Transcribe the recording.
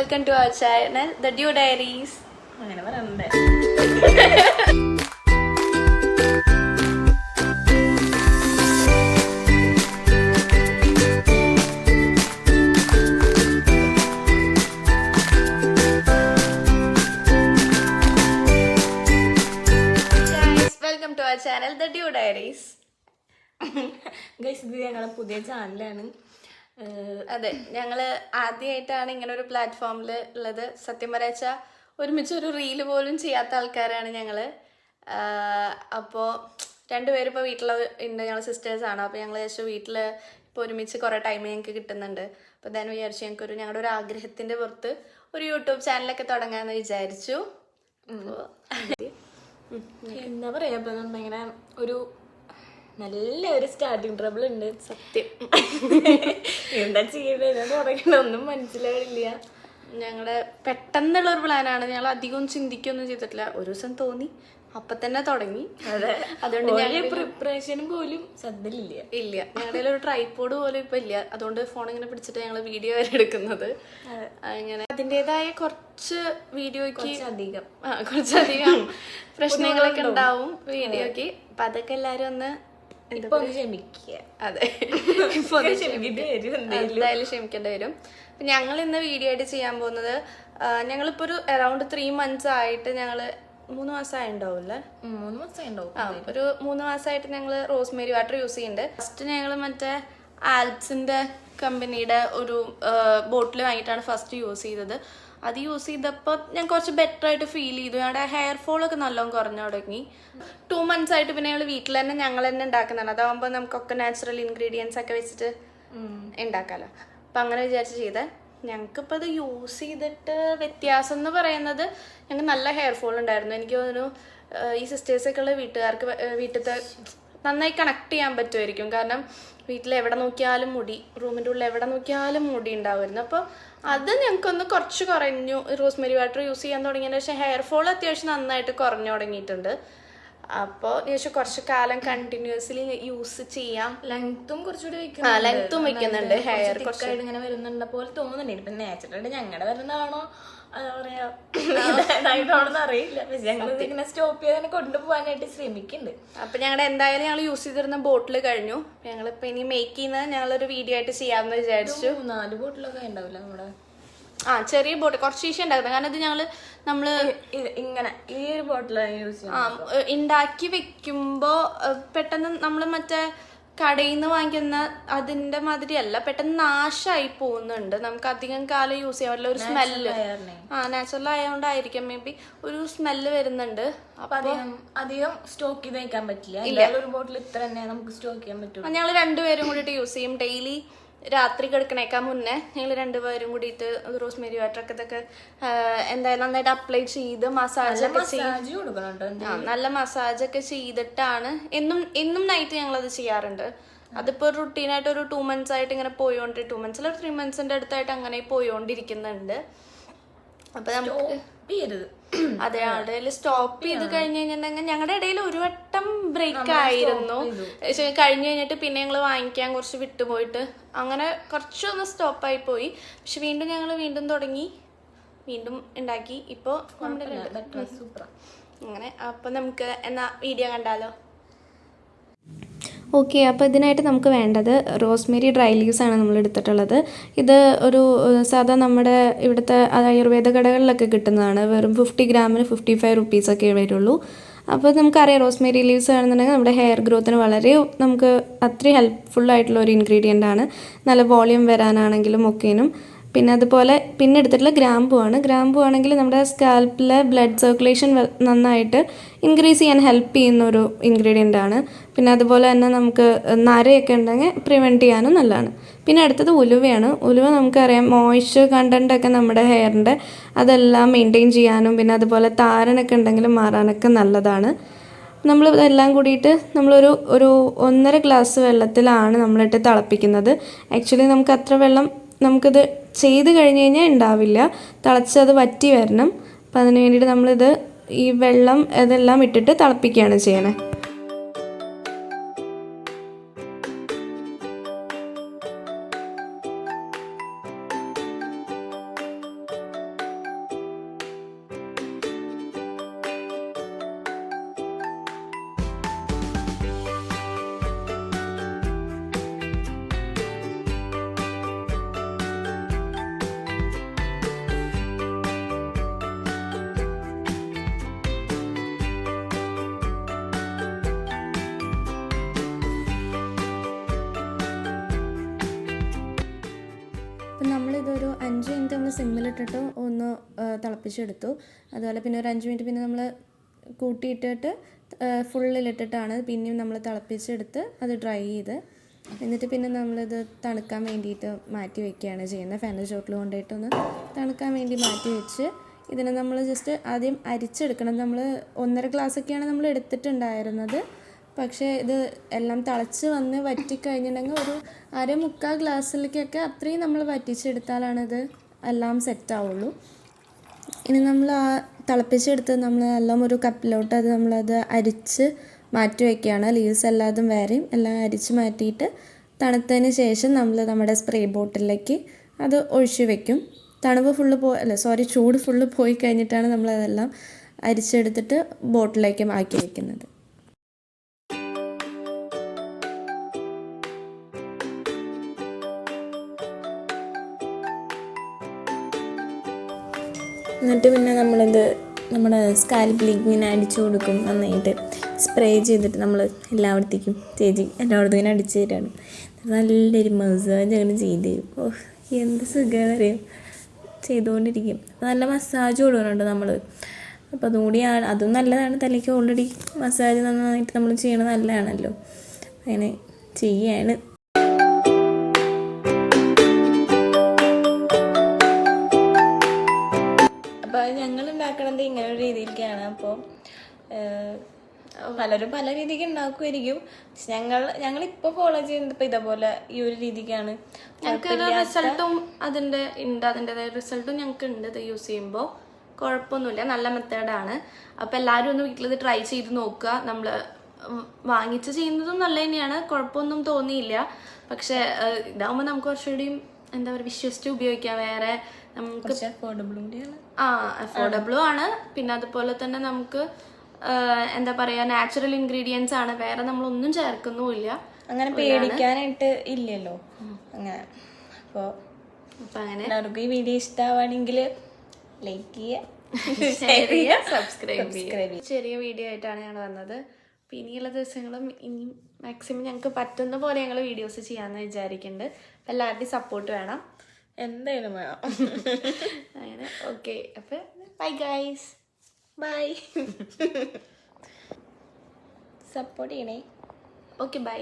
Welcome to our channel the Dew Diaries അങ്ങനെ പറയണ്ടേ welcome to our channel the Dew Diaries guys ഇത് ഞങ്ങളുടെ പുതിയ ചാനലാണ് അതെ ഞങ്ങൾ ആദ്യമായിട്ടാണ് ഇങ്ങനെ ഒരു പ്ലാറ്റ്ഫോമിൽ ഉള്ളത്. സത്യം പറയാച്ച ഒരുമിച്ച് ഒരു റീൽ പോലും ചെയ്യാത്ത ആൾക്കാരാണ് ഞങ്ങൾ. അപ്പോൾ അപ്പോ രണ്ടുപേരും ഇപ്പോൾ വീട്ടിൽ ഉണ്ട് ഞങ്ങൾ സിസ്റ്റേഴ്സ് ആണ്. അപ്പോൾ ഞങ്ങൾ വിചാരിച്ചു വീട്ടിൽ ഇപ്പോൾ ഒരുമിച്ച് കുറേ ടൈം ഞങ്ങൾക്ക് കിട്ടുന്നുണ്ട്. അപ്പോൾ ഞാൻ വിചാരിച്ചു ഞങ്ങൾക്ക് ഒരു ഞങ്ങളുടെ ഒരു ആഗ്രഹത്തിന്റെ പുറത്ത് ഒരു യൂട്യൂബ് ചാനലൊക്കെ തുടങ്ങാമെന്ന് വിചാരിച്ചു. എന്താ പറയുക ഇപ്പം നമ്മളിങ്ങനെ ഒരു നല്ല ഒരു സ്റ്റാർട്ടിങ് ട്രബിൾ ഉണ്ട് സത്യം. എന്താ ചെയ്യണ്ടത് തുടങ്ങണ. ഒന്നും മനസ്സിലാവില്ല ഞങ്ങളുടെ പെട്ടെന്നുള്ള ഒരു പ്ലാനാണ് ഞങ്ങൾ അധികം ചിന്തിക്കൊന്നും ചെയ്തിട്ടില്ല. ഒരു ദിവസം തോന്നി. അപ്പൊ തന്നെ തുടങ്ങി. അതെ. അതുകൊണ്ട് ഞങ്ങൾ പ്രിപ്പറേഷനും പോലും ശ്രദ്ധയില്ല ഇല്ല. ഞങ്ങളുടെ ഒരു ട്രൈപോഡ് പോലും ഇപ്പൊ ഇല്ല. അതുകൊണ്ട് ഫോൺ ഇങ്ങനെ പിടിച്ചിട്ട് ഞങ്ങൾ വീഡിയോ വരെ എടുക്കുന്നത്? അങ്ങനെ അതിന്റെതായ കുറച്ച് വീഡിയോയ്ക്ക് അധികം കുറച്ചധികം പ്രശ്നങ്ങളൊക്കെ ഉണ്ടാവും. വീഡിയോക്ക് അപ്പൊ അതൊക്കെ എല്ലാരും ഒന്ന് ഇപ്പൊ ഒന്ന് ക്ഷമിക്കുക അതെ. ഇപ്പൊ ക്ഷമിക്കേണ്ടി വരും എന്തായാലും. ക്ഷമിക്കേണ്ടി വരും. അപ്പൊ ഞങ്ങൾ ഇന്ന് വീഡിയോ ആയിട്ട് ചെയ്യാൻ പോകുന്നത് ഞങ്ങളിപ്പോ ഒരു അറൌണ്ട് ത്രീ മന്ത്സ് ആയിട്ട് ഞങ്ങൾ മൂന്ന് മാസമായി ഉണ്ടാവില്ലേ ഉം, മൂന്ന് മാസം ഉണ്ടാവും ആ ഒരു മൂന്ന് മാസമായിട്ട് ഞങ്ങൾ റോസ്മേരി വാട്ടർ യൂസ് ചെയ്യുന്നുണ്ട്. ഫസ്റ്റ് ഞങ്ങൾ മറ്റേ ആൽപ്സിന്റെ കമ്പനിയുടെ ഒരു ബോട്ടിൽ വാങ്ങിയിട്ടാണ് ഫസ്റ്റ് യൂസ് ചെയ്തത്. അത് യൂസ് ചെയ്തപ്പോൾ ഞാൻ കുറച്ച് ബെറ്റർ ആയിട്ട് ഫീൽ ചെയ്തു. ഞങ്ങളുടെ ഹെയർ ഫോളൊക്കെ നല്ലോണം കുറഞ്ഞു തുടങ്ങി. ടു മന്ത്സ് ആയിട്ട് പിന്നെ ഞങ്ങൾ വീട്ടിൽ തന്നെ ഞങ്ങൾ തന്നെ ഉണ്ടാക്കുന്നതാണ്. അതാവുമ്പോൾ നമുക്കൊക്കെ നാച്ചുറൽ ഇൻഗ്രീഡിയൻസ് ഒക്കെ വെച്ചിട്ട് ഉണ്ടാക്കാമല്ലോ അപ്പം അങ്ങനെ വിചാരിച്ച് ചെയ്തേ. ഞങ്ങൾക്കിപ്പോൾ അത് യൂസ് ചെയ്തിട്ട് വ്യത്യാസം എന്ന് പറയുന്നത് ഞങ്ങൾക്ക് നല്ല ഹെയർ ഫോൾ ഉണ്ടായിരുന്നു. എനിക്ക് തോന്നുന്നു ഈ സിസ്റ്റേഴ്സൊക്കെ ഉള്ള വീട്ടുകാർക്ക് വീട്ടിലത്തെ നന്നായി കണക്ട് ചെയ്യാൻ പറ്റുമായിരിക്കും. കാരണം വീട്ടിൽ എവിടെ നോക്കിയാലും മുടി റൂമിന്റെ ഉള്ളിൽ എവിടെ നോക്കിയാലും മുടി ഉണ്ടാവുമായിരുന്നു. അപ്പോൾ അത് ഞങ്ങൾക്കൊന്ന് കുറച്ച് കുറഞ്ഞു. റോസ്മെരി വാട്ടർ യൂസ് ചെയ്യാൻ തുടങ്ങിയതിന് ശേഷം ഹെയർ ഫോൾ അത്യാവശ്യം നന്നായിട്ട് കുറഞ്ഞു തുടങ്ങിയിട്ടുണ്ട്. അപ്പോൾ ശേഷം കുറച്ച് കാലം കണ്ടിന്യൂസ്ലി യൂസ് ചെയ്യാം. ലെങ്ത്തും കുറച്ചുകൂടി ആ ലെങ്ത്തും വെക്കുന്നുണ്ട്. ഹെയർ കുറച്ച് ഇങ്ങനെ വരുന്നുണ്ട് പോലെ തോന്നുന്നുണ്ട്. ഇപ്പൊ നാച്ചുറലായിട്ട് ഞങ്ങളുടെ വരുന്നതാണോ? എന്താ പറയാ. ഇതായിട്ടാണോന്ന് അറിയില്ല. ഞങ്ങൾ ഇങ്ങനെ സ്റ്റോപ്പ് ചെയ്ത് കൊണ്ടുപോകാനായിട്ട് ശ്രമിക്കുന്നുണ്ട്. അപ്പൊ ഞങ്ങളുടെ എന്തായാലും ഞങ്ങൾ യൂസ് ചെയ്തിരുന്ന ബോട്ടിൽ കഴിഞ്ഞു. ഞങ്ങളിപ്പോ ഇനി മേക്ക് ചെയ്യുന്നത് ഞങ്ങളൊരു വീഡിയോ ആയിട്ട് ചെയ്യാമെന്ന് വിചാരിച്ചു. നാല് ബോട്ടിലൊക്കെ ഉണ്ടാവില്ല നമ്മുടെ? ആ ചെറിയ ബോട്ടിൽ കുറച്ച് ഈശ ഉണ്ടാക്കുന്നത് കാരണം ഇത് ഞങ്ങൾ നമ്മൾ ഇങ്ങനെ ഈ ഒരു ബോട്ടിലാണ് യൂസ് ആ ചെയ്യുന്നത്. ഉണ്ടാക്കി വെക്കുമ്പോ പെട്ടെന്ന് നമ്മൾ മറ്റേ കടയിൽ നിന്ന് വാങ്ങിക്കുന്ന അതിന്റെ മാതിരി അല്ല പെട്ടെന്ന് നാശമായി പോകുന്നുണ്ട്. നമുക്ക് അധികം കാലം യൂസ് ചെയ്യാൻ പറ്റില്ല. ഒരു സ്മെല്ല്. ആ നാച്ചുറൽ ആയതുകൊണ്ടായിരിക്കും. മേ ബി ഒരു സ്മെല്ല് വരുന്നുണ്ട്. അധികം സ്റ്റോക്ക് ചെയ്ത് വെക്കാൻ പറ്റില്ല. ഒരു ബോട്ടിൽ ഇത്ര തന്നെ നമുക്ക് സ്റ്റോക്ക് ചെയ്യാൻ പറ്റും ഞങ്ങൾ രണ്ടുപേരും കൂടിയിട്ട് യൂസ് ചെയ്യും. ഡെയിലി രാത്രി കിടക്കണേക്കാൾ മുന്നേ ഞങ്ങൾ രണ്ടുപേരും കൂടിയിട്ട് റോസ്മേരി വാട്ടർ ഒക്കെ ഇതൊക്കെ എന്തായാലും നന്നായിട്ട് അപ്ലൈ ചെയ്ത് മസാജ് ഒക്കെ ചെയ്യും നല്ല മസാജ് ഒക്കെ ചെയ്തിട്ടാണ് എന്നും എന്നും നൈറ്റ് ഞങ്ങൾ അത് ചെയ്യാറുണ്ട്. അതിപ്പോ റുട്ടീനായിട്ട് ഒരു ടൂ മന്ത്സ് ആയിട്ട് ഇങ്ങനെ പോയോണ്ട് ടൂ മന്ത്സ് അല്ല ത്രീ മന്ത്സിന്റെ അടുത്തായിട്ട് അങ്ങനെ പോയോണ്ടിരിക്കുന്നുണ്ട്. അപ്പൊ നമുക്ക് ചെയ്യരുത്. അതെ അവിടെ സ്റ്റോപ്പ് ചെയ്ത് കഴിഞ്ഞ് കഴിഞ്ഞിട്ടുണ്ടെങ്കിൽ ഞങ്ങളുടെ ഇടയിൽ ഒരു വട്ടം ബ്രേക്ക് ആയിരുന്നു. കഴിഞ്ഞു കഴിഞ്ഞ് കഴിഞ്ഞിട്ട് പിന്നെ ഞങ്ങൾ വാങ്ങിക്കാൻ കുറച്ച് വിട്ടുപോയിട്ട് അങ്ങനെ കുറച്ചൊന്ന് സ്റ്റോപ്പായി പോയി. പക്ഷെ വീണ്ടും ഞങ്ങൾ വീണ്ടും തുടങ്ങി. വീണ്ടും ഉണ്ടാക്കി. ഇപ്പോൾ നമ്മുടെ അങ്ങനെ അപ്പൊ നമുക്ക് എന്നാ വീഡിയോ കണ്ടാലോ? ഓക്കെ അപ്പോൾ ഇതിനായിട്ട് നമുക്ക് വേണ്ടത് റോസ്മേരി ഡ്രൈ ലീവ്സ് ആണ് നമ്മൾ എടുത്തിട്ടുള്ളത്. ഇത് ഒരു സാധാ നമ്മുടെ ഇവിടുത്തെ ആയുർവേദ കടകളിലൊക്കെ കിട്ടുന്നതാണ്. വെറും ഫിഫ്റ്റി ഗ്രാമിന് ഫിഫ്റ്റി ഫൈവ് റുപ്പീസൊക്കെ വരുള്ളൂ. അപ്പോൾ നമുക്കറിയാം റോസ്മേരി ലീവ്സ് ആണെന്നുണ്ടെങ്കിൽ നമ്മുടെ ഹെയർ ഗ്രോത്തിന് വളരെ നമുക്ക് അത്രയും ഹെൽപ്ഫുൾ ആയിട്ടുള്ള ഒരു ഇൻഗ്രീഡിയന്റ് ആണ്. നല്ല വോളിയം വരാനാണെങ്കിലും ഒക്കേനും പിന്നെ അതുപോലെ പിന്നെ എടുത്തിട്ടുള്ള ഗ്രാമ്പു ആണ്. ഗ്രാമ്പു ആണെങ്കിൽ നമ്മുടെ സ്കാൽപ്പിലെ ബ്ലഡ് സർക്കുലേഷൻ നന്നായിട്ട് ഇൻക്രീസ് ചെയ്യാൻ ഹെൽപ്പ് ചെയ്യുന്ന ഒരു ഇൻഗ്രീഡിയന്റ് ആണ്. പിന്നെ അതുപോലെ തന്നെ നമുക്ക് നരയൊക്കെ ഉണ്ടെങ്കിൽ പ്രിവെന്റ് ചെയ്യാനും നല്ലതാണ്. പിന്നെ അടുത്തത് ഉലുവയാണ്. ഉലുവ നമുക്കറിയാം മോയ്സ്ചർ കണ്ടന്റ് ഒക്കെ നമ്മുടെ ഹെയറിന്റെ അതെല്ലാം മെയിന്റെയിൻ ചെയ്യാനും പിന്നെ അതുപോലെ താരനൊക്കെ ഉണ്ടെങ്കിൽ മാറാനൊക്കെ നല്ലതാണ്. നമ്മൾ ഇതെല്ലാം കൂടിയിട്ട് നമ്മളൊരു ഒരു ഒന്നര ഗ്ലാസ് വെള്ളത്തിലാണ് നമ്മളിട്ട് തിളപ്പിക്കുന്നത്. ആക്ച്വലി നമുക്ക് അത്ര വെള്ളം നമുക്കിത് ചെയ്ത് കഴിഞ്ഞ് കഴിഞ്ഞാൽ ഉണ്ടാവില്ല. തിളച്ചത് വറ്റി വരണം. അപ്പം അതിന് വേണ്ടിയിട്ട് നമ്മളിത് ഈ വെള്ളം ഇതെല്ലാം ഇട്ടിട്ട് തിളപ്പിക്കുകയാണ് ചെയ്യണേ. മിനിറ്റ് സിമ്മിലിട്ടിട്ട് ഒന്ന് തിളപ്പിച്ചെടുത്തു. അതുപോലെ പിന്നെ ഒരു അഞ്ച് മിനിറ്റ് പിന്നെ നമ്മൾ കൂട്ടിയിട്ടിട്ട് ഫുള്ളിലിട്ടിട്ടാണ് പിന്നെയും നമ്മൾ തിളപ്പിച്ചെടുത്ത് അത് ഡ്രൈ ചെയ്ത്. എന്നിട്ട് പിന്നെ നമ്മളിത് തണുക്കാൻ വേണ്ടിയിട്ട് മാറ്റി വെക്കുകയാണ് ചെയ്യുന്നത്. ഫാനിന്റെ ചോട്ടിൽ കൊണ്ടുപോയിട്ടൊന്ന് തണുക്കാൻ വേണ്ടി മാറ്റി വെച്ച് ഇതിനെ നമ്മൾ ജസ്റ്റ് ആദ്യം അരിച്ചെടുക്കണം. നമ്മൾ ഒന്നര ഗ്ലാസ്സൊക്കെയാണ് നമ്മൾ എടുത്തിട്ടുണ്ടായിരുന്നത്. പക്ഷേ ഇത് എല്ലാം തിളച്ച് വന്ന് വറ്റിക്കഴിഞ്ഞിട്ടുണ്ടെങ്കിൽ ഒരു അര മുക്കാൽ ഗ്ലാസ്സിലേക്കൊക്കെ അത്രയും നമ്മൾ വറ്റിച്ചെടുത്താലാണിത്. എല്ലാം സെറ്റാവുള്ളൂ ഇനി നമ്മൾ ആ തിളപ്പിച്ചെടുത്ത് നമ്മൾ എല്ലാം ഒരു കപ്പിലോട്ട് അത് നമ്മളത് അരിച്ച് മാറ്റി വയ്ക്കുകയാണ് ലീവ്സ് എല്ലാതും വേറെയും എല്ലാം അരിച്ച് മാറ്റിയിട്ട് തണുത്തതിന് ശേഷം നമ്മൾ നമ്മുടെ സ്പ്രേ ബോട്ടിലേക്ക് അത് ഒഴിച്ചു വെക്കും. തണുപ്പ് ഫുള്ള് പോ അല്ല സോറി ചൂട് ഫുള്ള് പോയി കഴിഞ്ഞിട്ടാണ് നമ്മളതെല്ലാം അരിച്ചെടുത്തിട്ട് ബോട്ടിലേക്ക് മാറ്റി വയ്ക്കുന്നത് എന്നിട്ട് പിന്നെ നമ്മളിത് നമ്മുടെ സ്കാൽ ഇങ്ങനെ അടിച്ചു കൊടുക്കും നന്നായിട്ട്. സ്പ്രേ ചെയ്തിട്ട് നമ്മൾ എല്ലായിടത്തേക്കും ചേച്ചി എല്ലായിടത്തും ഇങ്ങനെ അടിച്ചു തരാണ്. നല്ലൊരു മസാജ് അങ്ങനെ ചെയ്ത് തരും. ഓ എന്ത് സുഖമാണ് അറിയാം? ചെയ്തുകൊണ്ടിരിക്കും. നല്ല മസാജ് കൊടുക്കുന്നുണ്ട് നമ്മൾ അപ്പോൾ അതുകൂടി അതും നല്ലതാണ്. തലയ്ക്ക് ഓൾറെഡി മസാജ് നന്നായിട്ട് നമ്മൾ ചെയ്യണത് നല്ലതാണല്ലോ. അങ്ങനെ ചെയ്യാണ്. ഉണ്ടാക്കണത് ഇങ്ങനെ ഒരു രീതിയിലേക്കാണ് അപ്പോൾ പലരും പല രീതിക്ക് ഉണ്ടാക്കുമായിരിക്കും ഞങ്ങൾ ഞങ്ങൾ ഇപ്പൊ ഫോളോ ചെയ്യുന്നത് ഇപ്പൊ ഇതേപോലെ ഈ ഒരു രീതിക്കാണ്. ഞങ്ങൾക്ക് റിസൾട്ടും അതിന്റെ ഉണ്ട്. അതിന്റെതായ റിസൾട്ടും ഞങ്ങൾക്ക് ഉണ്ട് ഇത് യൂസ് ചെയ്യുമ്പോൾ. കുഴപ്പമൊന്നുമില്ല. നല്ല മെത്തേഡാണ് അപ്പോൾ എല്ലാവരും ഒന്ന് വീട്ടിൽ ഇത് ട്രൈ ചെയ്ത് നോക്കുക. നമ്മൾ വാങ്ങിച്ച് ചെയ്യുന്നതും നല്ല തന്നെയാണ്. കുഴപ്പമൊന്നും തോന്നിയില്ല. പക്ഷെ ഇതാകുമ്പോൾ നമുക്ക് കുറച്ചുകൂടിയും എന്താ പറയുക വിശ്വസിച്ച് ഉപയോഗിക്കാം. വേറെ നമുക്ക് ആ അഫോർഡബിളും ആണ്. പിന്നെ അതുപോലെ തന്നെ നമുക്ക് എന്താ പറയാ നാച്ചുറൽ ഇൻഗ്രീഡിയൻസ് ആണ്. വേറെ നമ്മൾ ഒന്നും ചേർക്കുന്നുമില്ല. അങ്ങനെ പേടിക്കാനായിട്ട് ഇല്ലല്ലോ. അങ്ങനെ. അപ്പോൾ അപ്പൊ അങ്ങനെ. എല്ലാവർക്കും ഈ വീഡിയോ ഇഷ്ടമാണെങ്കിൽ ലൈക്ക് ചെയ്യുക ഷെയർ ചെയ്യുക സബ്സ്ക്രൈബ് ചെയ്യുക. ചെറിയ വീഡിയോ ആയിട്ടാണ് ഞങ്ങൾ വന്നത്. അപ്പൊ ഇനിയുള്ള ദിവസങ്ങളും ഇനി മാക്സിമം ഞങ്ങൾക്ക് പറ്റുന്ന പോലെ ഞങ്ങൾ വീഡിയോസ് ചെയ്യാമെന്ന് വിചാരിക്കുന്നുണ്ട് എല്ലാവരുടെയും സപ്പോർട്ട് വേണം. എന്തായാലും വേണം. അങ്ങനെ. ഓക്കെ അപ്പൊ ബൈ ഗൈസ് ബൈ സപ്പോർട്ട് ചെയ്യണേ. Okay bye